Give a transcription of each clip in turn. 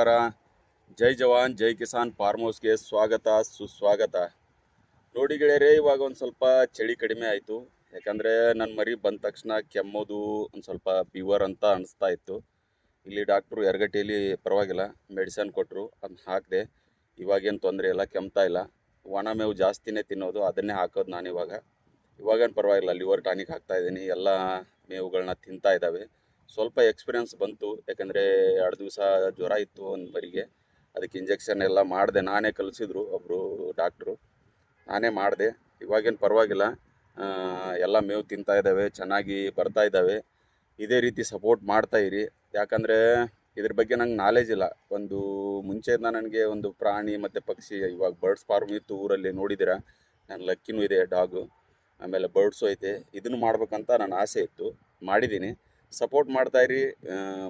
ನಮಸ್ಕಾರ. ಜೈ ಜವಾನ್, ಜೈ ಕಿಸಾನ್ ಫಾರ್ಮ್ ಹೌಸ್ಗೆ ಸ್ವಾಗತ, ಸುಸ್ವಾಗತ. ನೋಡಿ ಗೆಳೆಯರೇ, ಇವಾಗ ಒಂದು ಸ್ವಲ್ಪ ಚಳಿ ಕಡಿಮೆ ಆಯಿತು. ಯಾಕಂದರೆ ನನ್ನ ಮರಿ ಬಂದ ತಕ್ಷಣ ಕೆಮ್ಮೋದು ಒಂದು ಸ್ವಲ್ಪ ಫೀವರ್ ಅಂತ ಅನಿಸ್ತಾ ಇತ್ತು. ಇಲ್ಲಿ ಡಾಕ್ಟ್ರು ಎರಗಟ್ಟಿಯಲ್ಲಿ ಪರವಾಗಿಲ್ಲ ಮೆಡಿಸನ್ ಕೊಟ್ಟರು ಅದನ್ನ ಹಾಕಿದೆ. ಇವಾಗೇನು ತೊಂದರೆ ಇಲ್ಲ, ಕೆಮ್ತಾ ಇಲ್ಲ. ಒಣ ಮೇವು ಜಾಸ್ತಿನೇ ತಿನ್ನೋದು, ಅದನ್ನೇ ಹಾಕೋದು ನಾನು ಇವಾಗ ಇವಾಗೇನು ಪರವಾಗಿಲ್ಲ, ಲಿವರ್ ಟಾನಿಕ್ ಹಾಕ್ತಾ ಇದ್ದೀನಿ, ಎಲ್ಲ ಮೇವುಗಳನ್ನ ತಿಂತಾ ಇದ್ದಾವೆ ಸ್ವಲ್ಪ ಎಕ್ಸ್ಪೀರಿಯನ್ಸ್ ಬಂತು. ಯಾಕಂದರೆ ಎರಡು ದಿವಸ ಜ್ವರ ಇತ್ತು ಒಂದು ಬರಿಗೆ. ಅದಕ್ಕೆ ಇಂಜೆಕ್ಷನ್ ಎಲ್ಲ ಮಾಡಿದೆ. ನಾನೇ ಕಲಿಸಿದ್ರು ಒಬ್ಬರು ಡಾಕ್ಟ್ರು ನಾನೇ ಮಾಡಿದೆ. ಇವಾಗೇನು ಪರವಾಗಿಲ್ಲ. ಎಲ್ಲ ಮೇವು ತಿಂತಾ ಇದ್ದಾವೆ ಚೆನ್ನಾಗಿ ಬರ್ತಾ ಇದ್ದಾವೆ ಇದೇ ರೀತಿ ಸಪೋರ್ಟ್ ಮಾಡ್ತಾ ಇರಿ. ಯಾಕಂದರೆ ಇದ್ರ ಬಗ್ಗೆ ನಂಗೆ ನಾಲೆಜ್ ಇಲ್ಲ. ಒಂದು ಮುಂಚೆಯಿಂದ ನನಗೆ ಒಂದು ಪ್ರಾಣಿ ಮತ್ತು ಪಕ್ಷಿ, ಇವಾಗ ಬರ್ಡ್ಸ್ ಫಾರ್ಮ್ ಇತ್ತು ಊರಲ್ಲಿ ನೋಡಿದಿರ? ನನ್ನ ಲಕ್ಕಿನೂ ಇದೆ ಡಾಗು ಆಮೇಲೆ ಬರ್ಡ್ಸು ಐತೆ. ಇದನ್ನು ಮಾಡ್ಬೇಕಂತ ನನ್ನ ಆಸೆ ಇತ್ತು. ಮಾಡಿದ್ದೀನಿ ಸಪೋರ್ಟ್ ಮಾಡ್ತಾ ಇರಿ.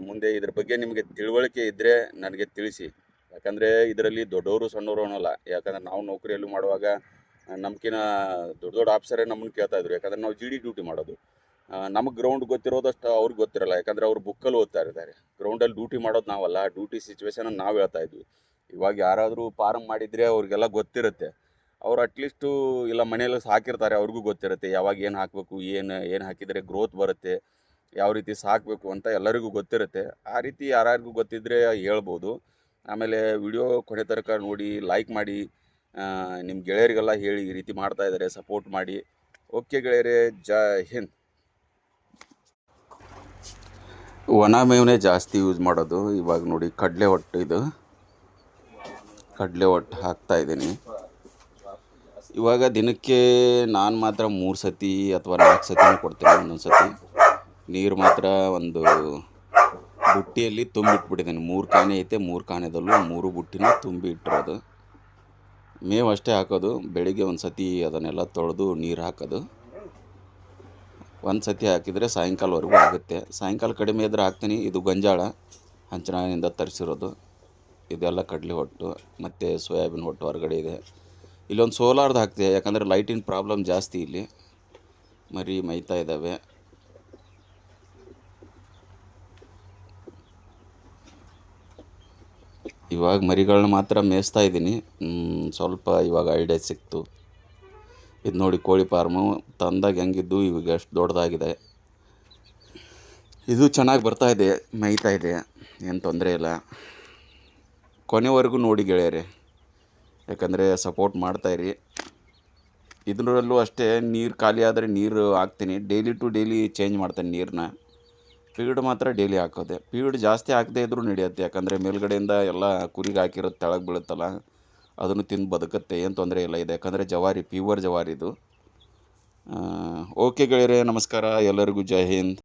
ಮುಂದೆ ಇದ್ರ ಬಗ್ಗೆ ನಿಮಗೆ ತಿಳುವಳಿಕೆ ಇದ್ದರೆ ನನಗೆ ತಿಳಿಸಿ. ಯಾಕಂದರೆ ಇದರಲ್ಲಿ ದೊಡ್ಡವರು ಸಣ್ಣವರು ಅನ್ನೋಲ್ಲ. ಯಾಕಂದರೆ ನಾವು ನೌಕರಿಯಲ್ಲಿ ಮಾಡುವಾಗ ನಮ್ಕಿನ ದೊಡ್ಡ ದೊಡ್ಡ ಆಫೀಸರೇ ನಮ್ಮನ್ನು ಕೇಳ್ತಾ ಇದ್ರು. ಯಾಕಂದ್ರೆ ನಾವು ಜಿ ಡಿ ಡ್ಯೂಟಿ ಮಾಡೋದು. ನಮಗೆ ಗ್ರೌಂಡ್ ಗೊತ್ತಿರೋದಷ್ಟು ಅವ್ರಿಗೆ ಗೊತ್ತಿರಲ್ಲ. ಯಾಕಂದರೆ ಅವ್ರು ಬುಕ್ಕಲ್ಲಿ ಓದ್ತಾ ಇರ್ತಾರೆ ಗ್ರೌಂಡಲ್ಲಿ ಡ್ಯೂಟಿ ಮಾಡೋದು ನಾವಲ್ಲ. ಡ್ಯೂಟಿ ಸಿಚುವೇಶನ್ ನಾವು ಹೇಳ್ತಾ ಇದ್ವಿ. ಇವಾಗ ಯಾರಾದರೂ ಫಾರಮ್ ಮಾಡಿದರೆ ಅವ್ರಿಗೆಲ್ಲ ಗೊತ್ತಿರುತ್ತೆ. ಅವ್ರು ಅಟ್ಲೀಸ್ಟು ಇಲ್ಲ ಮನೆಯಲ್ಲಿ ಸಾಕಿರ್ತಾರೆ. ಅವ್ರಿಗೂ ಗೊತ್ತಿರುತ್ತೆ ಯಾವಾಗ ಏನು ಹಾಕಬೇಕು, ಏನು ಏನು ಹಾಕಿದರೆ ಗ್ರೋತ್ ಬರುತ್ತೆ. ಯಾವ ರೀತಿ ಸಾಕಬೇಕು ಅಂತ ಎಲ್ಲರಿಗೂ ಗೊತ್ತಿರುತ್ತೆ. ಆ ರೀತಿ ಯಾರ್ಯಾರಿಗೂ ಗೊತ್ತಿದ್ದರೆ ಹೇಳ್ಬೋದು. ಆಮೇಲೆ ವಿಡಿಯೋ ಕೊನೆ ತನಕ ನೋಡಿ, ಲೈಕ್ ಮಾಡಿ ನಿಮ್ಮ ಗೆಳೆಯರಿಗೆಲ್ಲ ಹೇಳಿ ಈ ರೀತಿ ಮಾಡ್ತಾ ಇದ್ದಾರೆ, ಸಪೋರ್ಟ್ ಮಾಡಿ. ಓಕೆ ಗೆಳೆಯರೇ, ಜೈ ಹಿಂದ್. ಒಣ ಮೇವನೇ ಜಾಸ್ತಿ ಯೂಸ್ ಮಾಡೋದು. ಇವಾಗ ನೋಡಿ ಕಡಲೆ ಹೊಟ್ಟು ಇದು. ಕಡಲೆ ಹೊಟ್ಟು ಹಾಕ್ತಾ ಇದ್ದೀನಿ. ಇವಾಗ ದಿನಕ್ಕೆ ನಾನು ಮಾತ್ರ ಮೂರು ಸತಿ ಅಥವಾ ನಾಲ್ಕು ಸತಿನೂ ಕೊಡ್ತೀನಿ ಒಂದೊಂದು ಸತಿ ನೀರು ಮಾತ್ರ ಒಂದು ಬುಟ್ಟಿಯಲ್ಲಿ ತುಂಬಿಟ್ಬಿಟ್ಟಿದ್ದೀನಿ. ಮೂರು ಕಾನೆ ಐತೆ, ಮೂರು ಕಾನೆದಲ್ಲೂ ಮೂರು ಬುಟ್ಟಿನ ತುಂಬಿ ಇಟ್ಟಿರೋದು ಮೇವು ಅಷ್ಟೇ ಹಾಕೋದು, ಬೆಳಿಗ್ಗೆ ಒಂದು ಸತಿ ಅದನ್ನೆಲ್ಲ ತೊಳೆದು ನೀರು ಹಾಕೋದು. ಒಂದು ಸತಿ ಹಾಕಿದರೆ ಸಾಯಂಕಾಲವರೆಗೂ ಆಗುತ್ತೆ. ಸಾಯಂಕಾಲ ಕಡಿಮೆ ಇದ್ರೆ ಹಾಕ್ತೀನಿ, ಇದು ಗಂಜಾಳ ಹಂಚನಾಗಿನಿಂದ ತರಿಸಿರೋದು. ಇದೆಲ್ಲ ಕಡಲೆ ಹೊಟ್ಟು, ಮತ್ತು ಸೋಯಾಬೀನ್ ಹೊಟ್ಟು ಹೊರಗಡೆ ಇದೆ. ಇಲ್ಲೊಂದು ಸೋಲಾರ್ದು ಹಾಕ್ತಿದೆ ಯಾಕಂದರೆ ಲೈಟಿನ ಪ್ರಾಬ್ಲಮ್ ಜಾಸ್ತಿ ಇಲ್ಲಿ. ಮರಿ, ಮೈತಾ ಇದ್ದಾವೆ. ಇವಾಗ ಮರಿಗಳನ್ನ ಮಾತ್ರ ಮೇಯಿಸ್ತಾ ಇದ್ದೀನಿ. ಸ್ವಲ್ಪ ಇವಾಗ ಐಡಿಯಾ ಸಿಕ್ತು. ಇದು ನೋಡಿ ಕೋಳಿ ಫಾರ್ಮು ತಂದಾಗ ಹೆಂಗಿದ್ದು, ಇವಾಗ ಎಷ್ಟು ದೊಡ್ಡದಾಗಿದೆ. ಇದು ಚೆನ್ನಾಗಿ ಬರ್ತಾ ಇದೆ, ಮೇಯ್ತಾ ಇದೆ, ಏನು ತೊಂದರೆ ಇಲ್ಲ. ಕೊನೆವರೆಗೂ ನೋಡಿ ಗೆಳೆಯರೆ, ಯಾಕಂದರೆ ಸಪೋರ್ಟ್ ಮಾಡ್ತಾಯಿರಿ ಇದರಲ್ಲೂ ಅಷ್ಟೇ, ನೀರು ಖಾಲಿ ಆದರೆ ನೀರು ಹಾಕ್ತೀನಿ. ಡೈಲಿ ಟು ಡೈಲಿ ಚೇಂಜ್ ಮಾಡ್ತೇನೆ ನೀರನ್ನ ಫೀಡ್ ಮಾತ್ರ ಡೈಲಿ ಹಾಕೋದೆ. ಫೀಡ್ ಜಾಸ್ತಿ ಹಾಕದೇ ಇದ್ರೂ ನಡೆಯುತ್ತೆ. ಯಾಕಂದರೆ ಮೇಲ್ಗಡೆಯಿಂದ ಎಲ್ಲ ಕುರಿಗೆ ಹಾಕಿರೋದು ತೆಳಗೆ ಬೀಳುತ್ತಲ್ಲ, ಅದನ್ನು ತಿಂದು ಬದುಕುತ್ತೆ. ಏನು ತೊಂದರೆ ಇಲ್ಲ ಇದೆ. ಯಾಕಂದರೆ ಜವಾರಿ ಪ್ಯೂವರ್ ಜವಾರಿ ಇದು. ಓಕೆ ಗೆಳೆಯರೆ, ನಮಸ್ಕಾರ. ಎಲ್ಲರಿಗೂ ಜೈ ಹಿಂದ್.